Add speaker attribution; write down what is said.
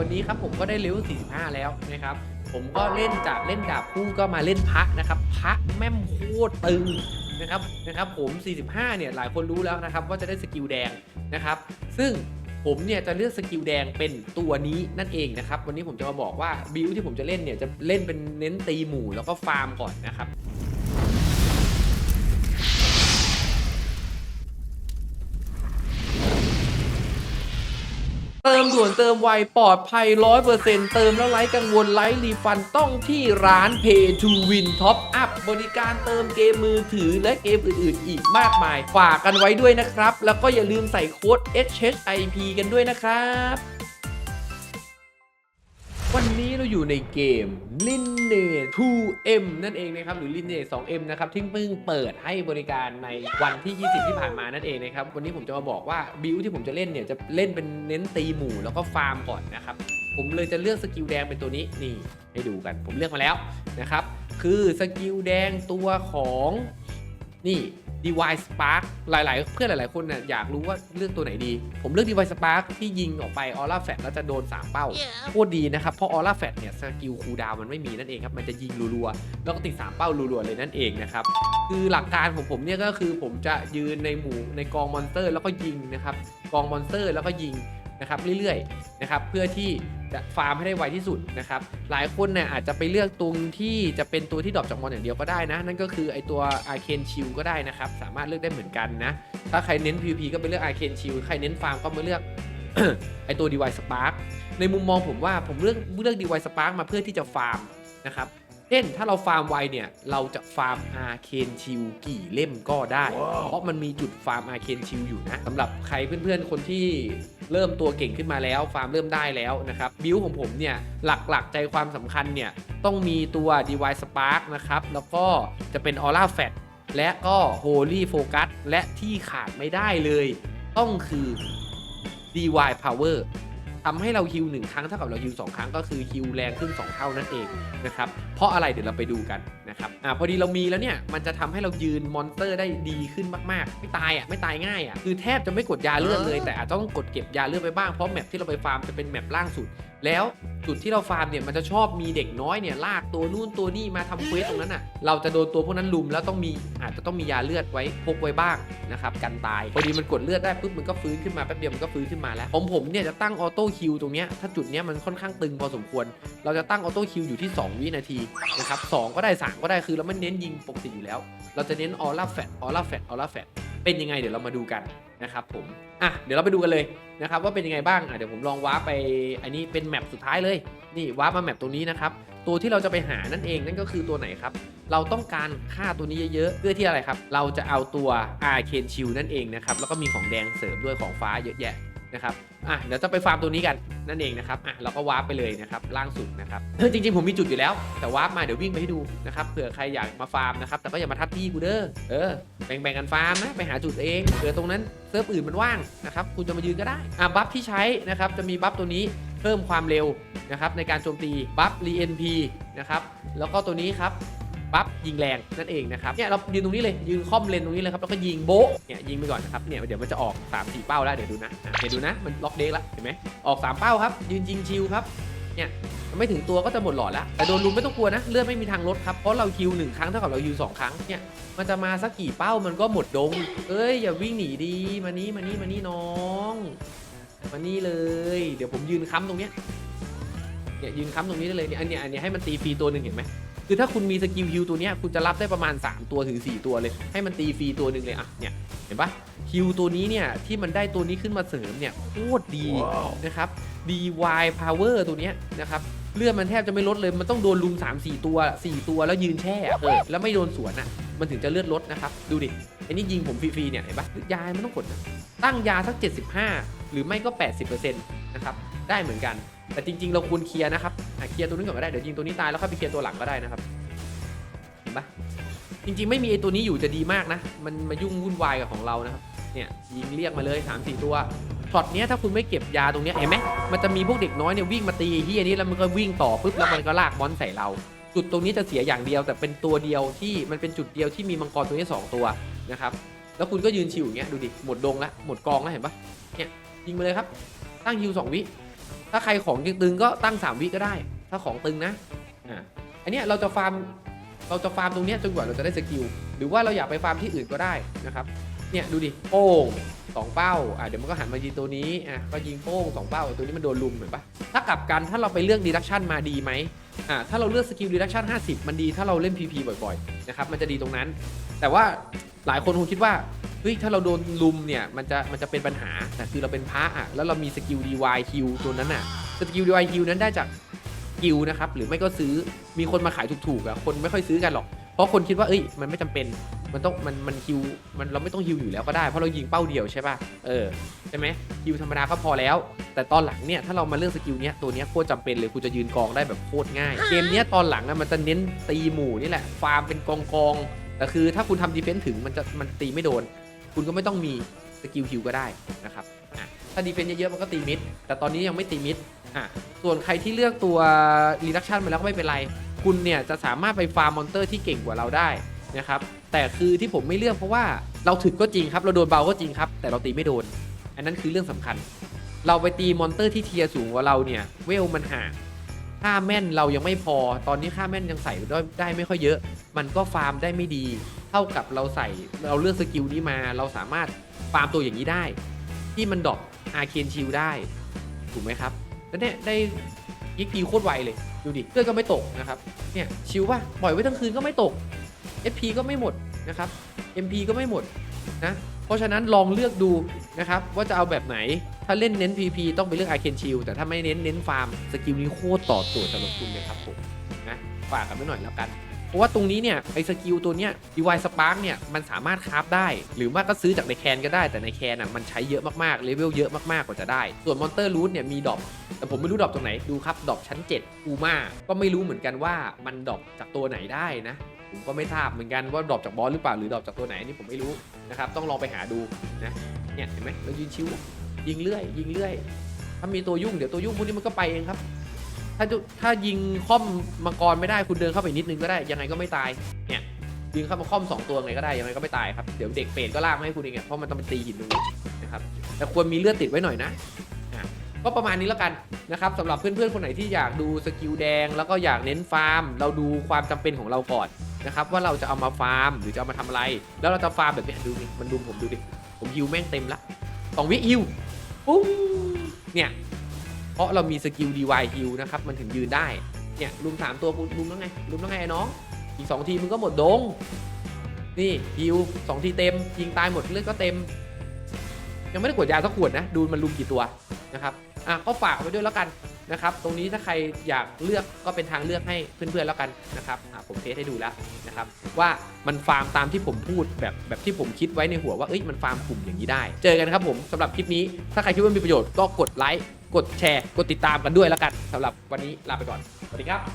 Speaker 1: วันนี้ครับผมก็ได้เลเวล45 แล้วนะครับ ผมก็เล่นจากเล่นดาบคู่ก็มาเล่นพระนะครับ พระแม่มโคตรตึงนะครับนะครับ ผม 45 เนี่ยหลายคนรู้แล้วนะครับว่าจะได้สกิลแดงนะครับ ซึ่งผมเนี่ยจะเลือกสกิลแดงเป็นตัวนี้นั่นเองนะครับ วันนี้ผมจะมาบอกว่าบิลที่ผมจะเล่นเนี่ยจะเล่นเป็นเน้นตีหมู่แล้วก็ฟาร์มก่อนนะครับ เติมด่วนเติมไวปลอดภัย 100%เติมแล้วไร้กังวลไร้รีฟันต้องที่ร้าน Pay to Win Top Up บริการเติมเกมมือถือและเกมอื่น ๆ อีกมากมาย ฝากกันไว้ด้วยนะครับ แล้วก็อย่าลืมใส่โค้ด HHIP กันด้วยนะครับ วันนี้เราอยู่ในเกม l i n n a 2M นั่นเองนะครับหรือ l i n n a 2M นะครับที่เพิ่งเปิดให้บริการในวันที่ 20 ที่ผ่านมานั่นเองนะครับวันนี้ผมจะมาบอกว่าบิลที่ผมจะเล่นเนี่ยจะเล่นเป็นเน้นตีหมู่แล้วก็ฟาร์มก่อนนะครับผมเลยจะเลือกสกิลแดงเป็นตัวนี้นี่ให้ดูกัน ผมเลือกมาแล้วนะครับคือสกิลแดงตัวของนี่ Device Spark หลาย ๆ เพื่อนหลาย ๆ คนน่ะอยากรู้ว่าเลือกตัวไหนดี ผมเลือก Device Spark ที่ยิงออกไปออร่าแฟตแล้วจะโดน 3 เป้าโคตรดีนะครับ เพราะออร่าแฟตเนี่ยสกิลคูลดาวน์มันไม่มีนั่นเองครับ มันจะยิงรัว ๆ แล้วก็ติด 3 เป้ารัว ๆ เลยนั่นเองนะครับ คือหลักการของผมเนี่ยก็คือผมจะยืนในหมู่ในกองมอนสเตอร์ แล้วก็ยิงนะครับ กองมอนสเตอร์แล้วก็ยิงนะครับเรื่อย ๆ นะครับเพื่อที่จะ ฟาร์มให้ได้ไวที่สุดนะครับ หลายคนเนี่ยอาจจะไปเลือกตุงที่จะเป็นตัวที่ดรอปจากมอนอย่างเดียวก็ได้นะ นั่นก็คือไอตัวอาเคียนชิลก็ได้นะครับ สามารถเลือกได้เหมือนกันนะ ถ้าใครเน้น PVP ก็ไปเลือกอาเคียนชิลใครเน้นฟาร์มก็มาเลือกไอตัว Device Spark ในมุมมองผมว่าผมเลือกเลือก Device Spark มาเพื่อที่จะฟาร์มนะครับ เช่นถ้าเราฟาร์มไวเนี่ย เราจะฟาร์มอาเคนชิลกี่เล่มก็ได้ เพราะมันมีจุดฟาร์มอาเคนชิลอยู่นะสำหรับใครเพื่อนๆ คนที่เริ่มตัวเก่งขึ้นมาแล้ว ฟาร์มเริ่มได้แล้วนะครับ บิลของผมเนี่ยหลักๆใจความสำคัญเนี่ย ต้องมีตัว Device Spark นะครับ แล้วก็จะเป็น Aura Fat และก็ Holy Focus และที่ขาดไม่ได้เลย ต้องคือ DY Power ทำให้เราฮิวหนึ่งครั้งเท่ากับเราฮิวสองครั้งก็คือฮิวแรงขึ้น 2 เท่านั่นเองนะครับเพราะอะไรเดี๋ยวเราไปดูกันนะครับอ่าพอดีเรามีแล้วเนี่ยมันจะทำให้เรายืนมอนสเตอร์ได้ดีขึ้นมากๆ ไม่ตายอะไม่ตายง่ายอะคือแทบจะไม่กดยาเลือดเลย แต่อาจจะต้องกดเก็บยาเลือดไปบ้างเพราะแมปที่เราไปฟาร์มจะเป็นแมปล่างสุด แล้วจุดที่เราฟาร์มเนี่ยมันจะชอบมีเด็กน้อยเนี่ยลากตัวนู่นตัวนี่มาทำเควสตรงนั้นอะเราจะโดนตัวพวกนั้นลุมแล้วต้องมีอา จะต้องมียาเลือดไว้พกไว้บ้างนะครับกันตายพอดีมันกดเลือดได้ปุ๊บมันก็ฟื้นขึ้นมาแป๊บเดียวมันก็ฟื้นขึ้นมาแล้วของผมเนี่ยจะตั้งออโต้คิวตรงเนี้ยถ้าจุดเนี้ยมันค่อนข้างตึงพอสมควร เราจะตั้งออโต้คิวอยู่ที่ 2 วินาทีนะครับสก็ได้ 3 ก็ได้คือเราไม่เน้นยิงปกติอยู่แล้ว เราจะเน้นออร่าแฟตออร่าแฟตออร่าแฟตเป็นยังไงเดี๋ยวเรามาดูกันนะครับผมอะเดี๋ยวเราไปดูกันเลยนะครับว่าเป็นยังไงบ้างอะเดี๋ยวผมลองว้าไปอันนี้เป็นแมปสุดท้ายเลย นี่วาร์ปมาแมปตรงนี้นะครับ ตัวที่เราจะไปหานั่นเองนั่นก็คือตัวไหนครับ เราต้องการค่าตัวนี้เยอะๆ เพื่อที่อะไรครับ เราจะเอาตัว Arcane Shield นั่นเองนะครับ แล้วก็มีของแดงเสริมด้วยของฟ้าเยอะแยะนะครับอะเดี๋ยวจะไปฟาร์มตัวนี้กันนั่นเองนะครับอะเราก็วาร์ปไปเลยนะครับล่างสุดนะครับจริงๆผมมีจุดอยู่แล้ว แต่วาร์ปมาเดี๋ยววิ่งไปให้ดูนะครับเผื่อใครอยากมาฟาร์มนะครับแต่ก็อย่ามาทัดที่กูเด้อเออแบ่งๆกันฟาร์มนะไปหาจุดเองเผื่อตรงนั้นเซิร์ฟอื่นมันว่างนะครับคุณจะมายืนก็ได้อะบัฟที่ใช้นะครับจะมีบัฟตัวนี้ เพิ่มความเร็วนะครับในการโจมตีบัฟรีเอ็นพีนะครับแล้วก็ตัวนี้ครับปั๊บยิงแรงนั่นเองนะครับเนี่ยเรายืนตรงนี้เลยยืนค่อมเลนตรงนี้เลยครับแล้วก็ยิงโบ๊ะเนี่ยยิงไปก่อนนะครับเนี่ยเดี๋ยวมันจะออก3 4เป้าแล้วเดี๋ยวดูนะเดี๋ยวดูนะมันล็อกเด็กแล้วเห็นไหมออก 3 เป้าครับ ยืนยิงชิวครับเนี่ยไม่ถึงตัวก็จะหมดหลอดแล้ว แต่โดนลุมไม่ต้องกลัวนะ เลือดไม่มีทางลดครับ เพราะเราคิวหนึ่งครั้งเท่ากับเราคิวสองครั้งเนี่ยมันจะมาสักกี่เป้ามันก็หมดดง เอ้ยอย่าวิ่งหนีดีมานี่มานี่มานี่น้อง มานี่เลย เดี๋ยวผมยืนค้ำตรงเนี้ยเนี่ยยืนค้ำตรงนี้ได้เลยเนี่ยอันเนี้ยอันเนี้ยให้มันตีฟรีตัวหนึ่งเห็นไหมคือถ้าคุณมีสกิลฮิวตัวเนี้ยคุณจะรับได้ประมาณ 3 ตัวถึง4ตัวเลย ให้มันตีฟรีตัวหนึ่งเลยอะเนี่ยเห็นปะฮิวตัวนี้เนี่ยที่มันได้ตัวนี้ขึ้นมาเสริมเนี่ยโคตรดีนะครับ DY Power ตัวเนี้ยนะครับเลือดมันแทบจะไม่ลดเลย มันต้องโดนลุม3 4 ตัว 4 ตัวแล้วยืนแช่เออแล้วไม่โดนสวนอะ มันถึงจะเลือดลดนะครับ ดูดิ ไอ้นี่ยิงผมฟรีๆเนี่ยเห็นปะยาไมันต้องกดนะตั้งยาสัก 75 หรือไม่ก็ 80%นะครับได้เหมือนกัน แต่จริง ๆ เราควรเคลียร์นะครับเคลียร์ตัวนี้ก่อนก็ได้เดี๋ยวยิงตัวนี้ตายแล้วค่อยไปเคลียร์ตัวหลังก็ได้นะครับเห็นปะจริงๆ ไม่มีไอตัวนี้อยู่จะดีมากนะ มันมายุ่งวุ่นวายกับของเรานะครับเนี่ยยิงเรียกมาเลย 3 4 ตัวช็อตเนี้ยถ้าคุณไม่เก็บยาตรงเนี้ยเห็นไหมมันจะมีพวกเด็กน้อยเนี่ยวิ่งมาตีที่อันนี้แล้วมันก็วิ่งต่อปุ๊บแล้วมันก็ลากมอนใส่เรา จุดตรงนี้จะเสียอย่างเดียวแต่เป็นตัวเดียวที่มันเป็นจุดเดียวที่มีมังกรตัวนี้สองตัว นะครับ แล้วคุณก็ยืนชิวอย่างเงี้ยดูดิ หมดดงละ หมดกองแล้วเห็นปะเนี่ยยิงมาเลยครับ ตั้งฮิวสองวิ ถ้าใครของตึงก็ตั้ง3วิก็ได้ ถ้าของตึงนะ อ่า อันเนี้ยเราจะฟาร์ม เราจะฟาร์มตรงเนี้ยจนกว่าเราจะได้สกิล หรือว่าเราอยากไปฟาร์มที่อื่นก็ได้นะครับ เนี่ยดูดิ โป้งสองเป้า อะเดี๋ยวมันก็หันมายิงตัวนี้ อะก็ยิงโป้งสองเป้า ตัวนี้มันโดนลุมเห็นปะถ้ากลับกันถ้าเราไปเลือกดีดักชันมาดีไหมอ่าถ้าเราเลือกสกิลดีดักชัน50 มันดีถ้าเราเล่น PP บ่อยๆ นะครับ มันจะดีตรงนั้น แต่ว่า หลายคนคงคิดว่าเฮ้ยถ้าเราโดนลุมเนี่ยมันจะมันจะเป็นปัญหาแต่คือเราเป็นพระอะแล้วเรามีสกิล DY Q ตัวนั้นอะสกิล DY Q นั้นได้จากกิลนะครับหรือไม่ก็ซื้อมีคนมาขายถูกๆอะคนไม่ค่อยซื้อกันหรอก เพราะคนคิดว่าเอ้ยมันไม่จำเป็นมันต้องมันมันฮิวมันเราไม่ต้องฮิวอยู่แล้วก็ได้เพราะเรายิงเป้าเดียวใช่ป่ะเออใช่ไหมฮิวธรรมดาก็พอแล้ว แต่ตอนหลังเนี่ยถ้าเรามาเลือกสกิลเนี้ยตัวเนี้ยโคตรจำเป็นเลยคุณจะยืนกองได้แบบโคตรง่าย เกมเนี้ยตอนหลังอะมันจะเน้นตีหมู่นี่แหละฟาร์มเป็นกองกอง แต่คือถ้าคุณทำดีเฟนส์ถึงมันจะมันตีไม่โดน คุณก็ไม่ต้องมีสกิลฮิวก็ได้นะครับถ้าดีเฟนส์เยอะๆมันก็ตีมิด แต่ตอนนี้ยังไม่ตีมิดอะส่วนใครที่เลือกตัวรีดักชันมาแล้วก็ไม่เป็นไร คุณเนี่ยจะสามารถไปฟาร์มมอนเตอร์ที่เก่งกว่าเราได้นะครับ แต่คือที่ผมไม่เลือกเพราะว่าเราถึกก็จริงครับ เราโดนเบาก็จริงครับ แต่เราตีไม่โดน อันนั้นคือเรื่องสำคัญ เราไปตีมอนเตอร์ที่เทียร์สูงกว่าเราเนี่ยเวลมันห่าง ค่าแม่นเรายังไม่พอ ตอนนี้ค่าแม่นยังใส่ได้ได้ไม่ค่อยเยอะ มันก็ฟาร์มได้ไม่ดี เท่ากับเราใส่เราเลือกสกิลนี้มา เราสามารถฟาร์มตัวอย่างนี้ได้ ที่มันดรอปอาเคนชิลได้ ถูกไหมครับแล้วเนี่ยได้ยิกปีโคตรไวเลย ดูดิเลือดก็ไม่ตกนะครับ เนี่ยชิลป่ะปล่อยไว้ทั้งคืนก็ไม่ตก FP ก็ไม่หมดนะครับ MP ก็ไม่หมดนะ เพราะฉะนั้นลองเลือกดูนะครับว่าจะเอาแบบไหน ถ้าเล่นเน้น PP ต้องไปเลือก I Can Shield แต่ถ้าไม่เน้นเน้นฟาร์มสกิลนี้โคตรต่อตัวสำหรับคุณเลยครับผมนะฝากกันไว้หน่อยแล้วกัน เพราะว่าตรงนี้เนี่ยไอ้สกิลตัวเนี้ย DY Spark เนี่ยมันสามารถคราฟได้ หรือว่าก็ซื้อจากในแคนก็ได้แต่ในแคนอะมันใช้เยอะมากๆเลเวลเยอะมากๆกว่าจะได้ ส่วนมอนเตอร์รูทเนี่ยมีดอปแต่ผมไม่รู้ดรอปตรงไหนดูครับดรอปชั้น7อูมาก็ไม่รู้เหมือนกันว่ามันดรอปจากตัวไหนได้นะผมก็ไม่ทราบเหมือนกันว่าดรอปจากบอสหรือเปล่าหรือดรอปจากตัวไหนนนี่ผมไม่รู้นะครับต้องลองไปหาดูนะเนี่ยเห็นไหมเรายืนชิว ยิงเรื่อย ยิงเรื่อย ถ้ามีตัวยุ่งเดี๋ยวตัวยุ่งพวกนี้มันก็ไปเองครับ ถ้าถ้ายิงค่อมมังกรไม่ได้คุณเดินเข้าไปนิดนึงก็ได้ยังไงก็ไม่ตายเนี่ยยิงเข้ามาค่อมสองตัวไงก็ได้ยังไงก็ไม่ตายครับเดี๋ยวเด็กเปรตก็ลากมาให้คุณเองเพราะมันต้องไปตีหินตรงนี้นะครับแต่ควรมีเลือดติดไว้หน่อยนะก็ประมาณนี้แล้วกันนะครับสำหรับเพื่อนๆคนไหนที่อยากดูสกิลแดง แล้วก็อยากเน้นฟาร์ม เราดูความจำเป็นของเราก่อนนะครับว่าเราจะเอามาฟาร์มหรือจะเอามาทำอะไร แล้วเราจะฟาร์มแบบนี้ดูดิมันดูผมดูดิผมฮิวแม่งเต็มละสองวิฮิว ปุ้งเนี่ย เพราะเรามีสกิล DY heal นะครับ มันถึงยืนได้ เนี่ยลุมสามตัวลุมแล้วไงลุมแล้วไงไอ้น้องอีกสองทีมึงก็หมดดง นี่ฮิวสองทีเต็ม ยิงตายหมดเลือดก็เต็ม ยังไม่ได้กดยาสักขวดนะ ดูมันลุมกี่ตัวนะครับ อะก็ฝากไว้ด้วยแล้วกัน นะครับ ตรงนี้ถ้าใครอยากเลือกก็เป็นทางเลือกให้เพื่อนๆแล้วกันนะครับผมเทสให้ดูแล้วนะครับว่ามันฟาร์มตามที่ผมพูดแบบแบบที่ผมคิดไว้ในหัวว่าเอ้ยมันฟาร์มกลุ่มอย่างนี้ได้ เจอกันครับผมสำหรับคลิปนี้ ถ้าใครคิดว่ามีประโยชน์ก็กดไลค์กดแชร์ กดติดตามกันด้วยแล้วกันสำหรับวันนี้ลาไปก่อนสวัสดีครับ